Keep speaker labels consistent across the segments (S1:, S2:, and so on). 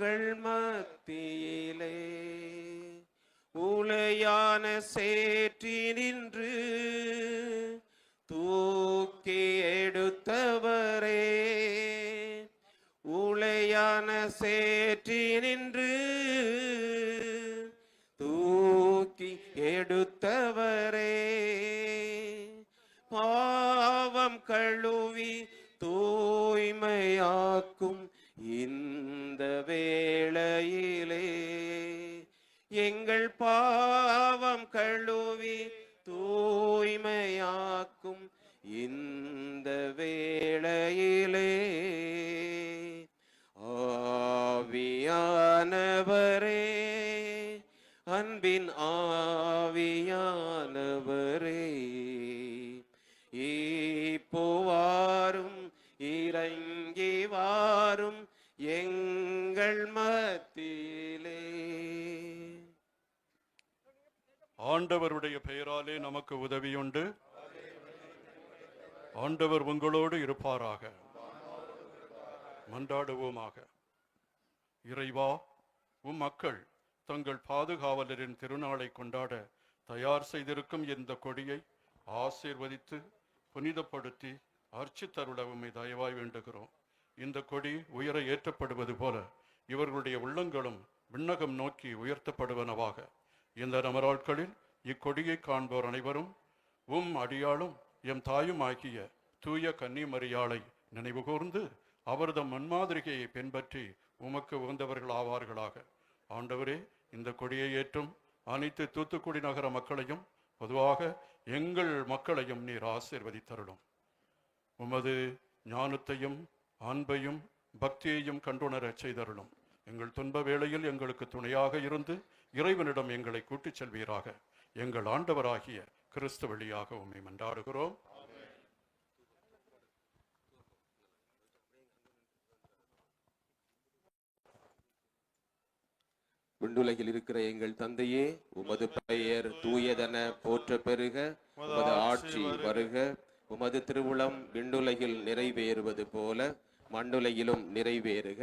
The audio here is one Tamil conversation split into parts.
S1: உங்கள் மத்தியிலே. உலையான சேற்றி நின்று தூக்கி எடுத்தவரே. உலையான சேற்றி நின்று தூக்கி எடுத்தவரே. பாவம் கழுவி தூய்மையாக்கும் இந்த வேளையிலே எங்கள் பாவம் கழுவி தூய்மையாக்கும் இந்த வேளையிலே. ஆவியானவரே அன்பின் மத்தியிலே
S2: ஆண்டவருடைய பெயராலே நமக்கு உதவியுண்டு. ஆண்டவர் உங்களோடு இருப்பாராக. மன்றாடுவோமாக. இறைவா உம் மக்கள் தங்கள் பாதுகாவலரின் திருநாளை கொண்டாட தயார் செய்திருக்கும் இந்த கொடியை ஆசீர்வதித்து புனிதப்படுத்தி அர்ச்சித்தருள உம்மை தயவாய் வேண்டுகிறோம். இந்த கொடி உயர ஏற்றப்படுவது போல இவர்களுடைய உள்ளங்களும் விண்ணகம் நோக்கி உயர்த்தப்படுவனவாக. இந்த நமராட்களில் இக்கொடியை காண்போர் அனைவரும் உம் அடியாளும் எம் தாயும் ஆகிய தூய கன்னிமரியாளை நினைவுகூர்ந்து அவரது முன்மாதிரிகையை பின்பற்றி உமக்கு உகந்தவர்கள் ஆவார்களாக ஆண்டவரே இந்த கொடியை ஏற்றும் அனைத்து தூத்துக்குடி நகர மக்களையும் பொதுவாக எங்கள் மக்களையும் நீர் ஆசீர்வதித்தருளும். உமது ஞானத்தையும் அன்பையும் பக்தியையும் கண்டுணரச் செய்தருளும். எங்கள் துன்ப வேளையில் எங்களுக்கு துணையாக இருந்து இறைவனிடம் எங்களை கூட்டிச் செல்வீராக. எங்கள் ஆண்டவராகிய கிறிஸ்து வழியாக உண்மை மன்றாடுகிறோம்.
S1: விண்ணுலகில் இருக்கிற எங்கள் தந்தையே உமது பெயர் தூயதென போற்ற பெருக உமது ஆட்சி வருக. உமது திருவுளம் விண்ணுலகில் நிறைவேறுவது போல மண்ணுலகிலும் நிறைவேறுக.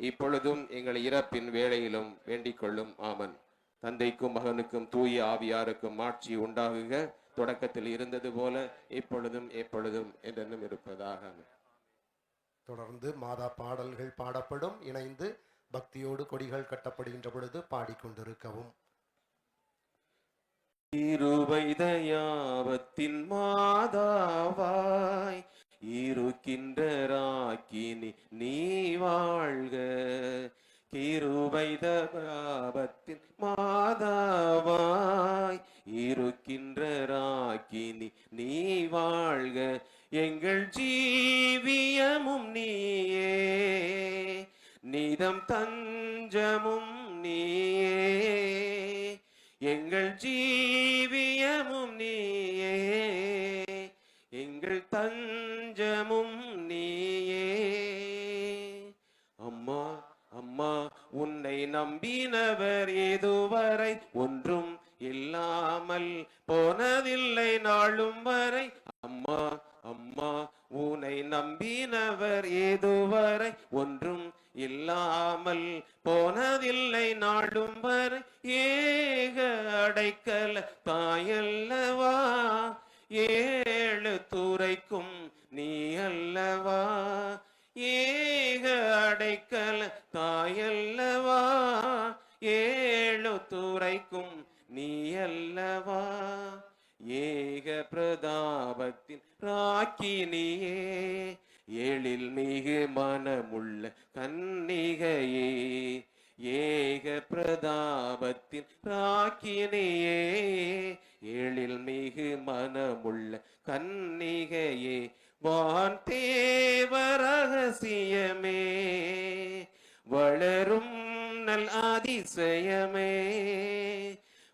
S1: இப்பொழுதும் எங்கள் இறப்பின் வேளையிலும் வேண்டிக் கொள்ளும் ஆமன். தந்தைக்கும் மகனுக்கும் தூய ஆவியாருக்கும் ஆட்சி உண்டாகுக. தொடக்கத்தில் இருந்தது போல இப்பொழுதும் எப்பொழுதும் என்றென்னும் இருப்பதாக.
S3: தொடர்ந்து மாதா பாடல்கள் பாடப்படும். இணைந்து பக்தியோடு கொடிகள் கட்டப்படுகின்ற பொழுது பாடிக்கொண்டிருக்கவும்.
S1: இருவைதயாவத்தின் மாதாவாய் இருக்கின்ற ராக்கினி நீ வாழ்க. கிருபைதபாபத்தின் மாதாவாய் இருக்கின்ற ராக்கினி நீ வாழ்க. எங்கள் ஜீவியமும் நீயே. நிதம் தஞ்சமும் நீயே. எங்கள் ஜீவியமும் நீயே. எங்கள் தன் தஞ்சமும் நீயே. அம்மா அம்மா உன்னை நம்பினவர் இதுவரை ஒன்றும் இல்லாமல் போனதில்லை நாளும் வரை. அம்மா அம்மா உன்னை நம்பினவர் ஏதுவரை ஒன்றும் இல்லாமல் போனதில்லை நாளும் வரை. ஏக அடைக்கல தாயல்லவா? ஏழு துறைக்கும் நீ அல்லவா? ஏக அடைக்கல தாயல்லவா ஏழு துறைக்கும் நீ அல்லவா? ஏக பிரதாபத்தின் ராக்கினியே எழில் மிகு மனமுள்ள கன்னிகையே ஏக பிரதாபத்தின் ராக்கினியே ஏழில் மிகு மனமுள்ள கன்னிகையே வான் தேவ ரகசியமே வளரும் நல் அதிசயமே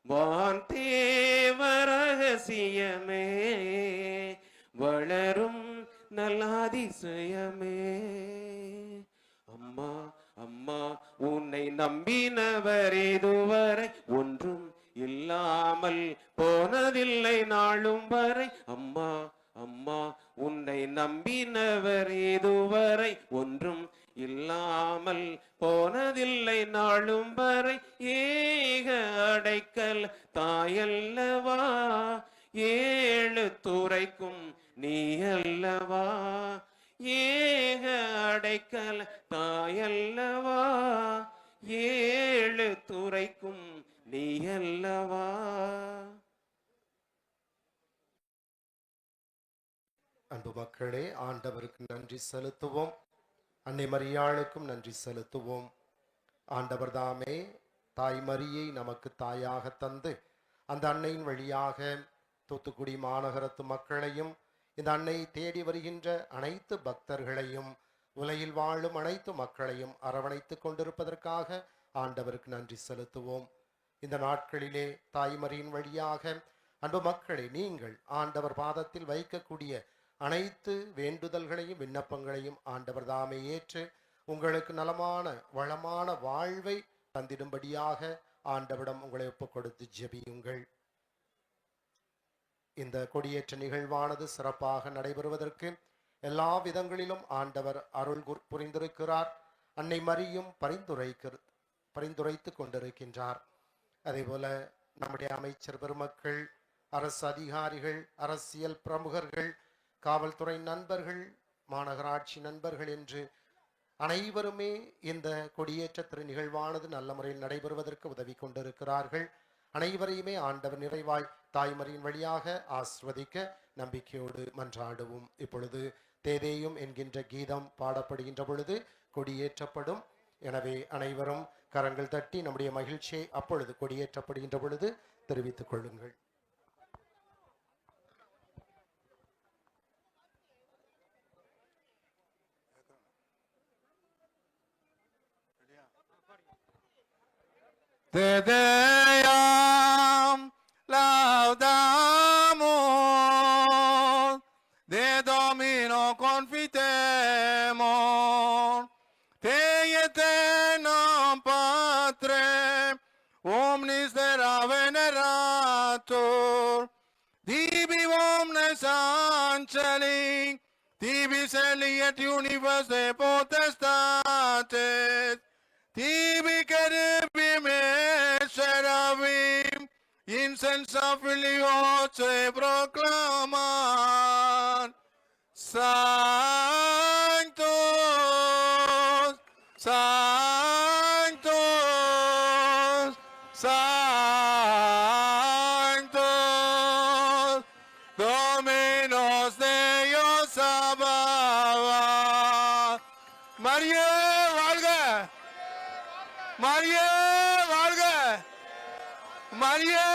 S1: வான் தேவ ரகசியமே வளரும் நல் அதிசயமே. அம்மா அம்மா உன்னை நம்பினவர் இதுவரை ஒன்றும் இல்லாமல் போனதில்லை நாளும் வரை. அம்மா அம்மா உன்னை நம்பினவர் இதுவரை. ஒன்றும் இல்லாமல் போனதில்லை நாளும் வரை. ஏக அடைக்கல் தாயல்லவா? ஏழு துறைக்கும் நீ அல்லவா ஏக அடைக்கல் தாயல்லவா? ஏழு துறைக்கும் நீ அல்லவா
S3: அன்பு மக்களே ஆண்டவருக்கு நன்றி செலுத்துவோம். அன்னை மரியாளுக்கும் நன்றி செலுத்துவோம். ஆண்டவர் தாமே தாய் மரியை நமக்கு தாயாக தந்து அந்த அன்னையின் வழியாக தூத்துக்குடி மாநகரத்து மக்களையும் இந்த அன்னை தேடி வருகின்ற அனைத்து பக்தர்களையும் உலகில் வாழும் அனைத்து மக்களையும் அரவணைத்துக் கொண்டிருப்பதற்காக ஆண்டவருக்கு நன்றி செலுத்துவோம். இந்த நாட்களிலே தாய்மரியின் வழியாக அன்பு மக்களை நீங்கள் ஆண்டவர் பாதத்தில் வைக்கக்கூடிய அனைத்து வேண்டுதல்களையும் விண்ணப்பங்களையும் ஆண்டவர் தாமே ஏற்று உங்களுக்கு நலமான வளமான வாழ்வை தந்திடும்படியாக ஆண்டவிடம் உங்களை ஒப்புக் கொடுத்து ஜெபியுங்கள். இந்த கொடியேற்ற நிகழ்வானது சிறப்பாக நடைபெறுவதற்கு எல்லா விதங்களிலும் ஆண்டவர் அருள் குர்- புரிந்திருக்கிறார். அன்னை மரியும் பரிந்துரைக்கிற பரிந்துரைத்து கொண்டிருக்கின்றார். அதேபோல நம்முடைய அமைச்சர் பெருமக்கள் அரசு அதிகாரிகள் அரசியல் பிரமுகர்கள் காவல்துறை நண்பர்கள் மாநகராட்சி நண்பர்கள் என்று அனைவருமே இந்த கொடியேற்ற திரு நிகழ்வானது நல்ல முறையில் நடைபெறுவதற்கு உதவி கொண்டிருக்கிறார்கள். அனைவரையுமே ஆண்டவர் நிறைவாய் தாய்மரியின் வழியாக ஆஸ்வதிக்க நம்பிக்கையோடு மன்றாடுவோம். இப்பொழுது தேதேயும் என்கின்ற கீதம் பாடப்படுகின்ற பொழுது கொடியேற்றப்படும். எனவே அனைவரும் கரங்கள் தட்டி நம்முடைய மகிழ்ச்சியை அப்பொழுது கொடியேற்றப்படுகின்ற பொழுது தெரிவித்துக் கொள்ளுங்கள்.
S4: Te deam laudamos, de Domino confitemos, te eterno Patre, omnis dera venerator, divi omnes angeli, divi celi et univers de potestates, tibi cherubim serafín, insensables se proclaman. Santos, santos, santos, dominos de Dios amaba. María Valga, María. மரியே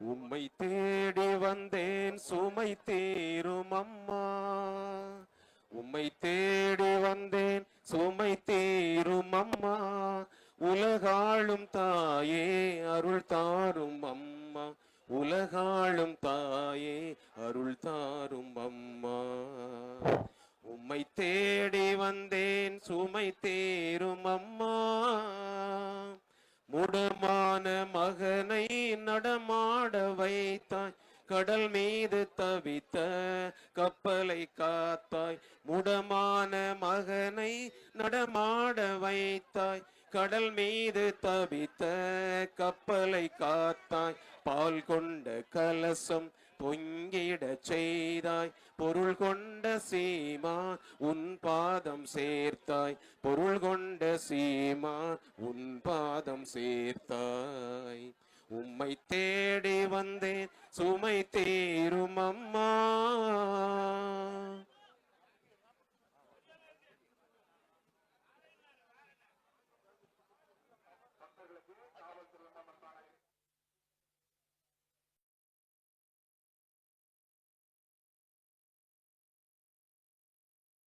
S1: உம்மை தேடி வந்தேன் சுமை தீரும் அம்மா. உம்மை தேடி வந்தேன் சுமை தீரும் அம்மா. உலகாளும் தாயே அருள் தாரும் அம்மா. உலகாளும் தாயே அருள் தாரும் அம்மா. உம்மை தேடி வந்தேன் சுமை தேரும் அம்மா. முடமான மகனை நடமாட வைத்தாய். கடல் மீது தவித்த கப்பலை காத்தாய். முடமான மகனை நடமாட வைத்தாய். கடல் மீது தவித்த கப்பலை காத்தாய். பால் கொண்ட கலசம் பொங்கிட செய்தாய். பொருள் கொண்ட சீமா உன் பாதம் சேர்த்தாய். பொருள் கொண்ட சீமா உன் பாதம் சேர்த்தாய். உம்மை தேடி வந்தேன் சுமை தீரும் அம்மா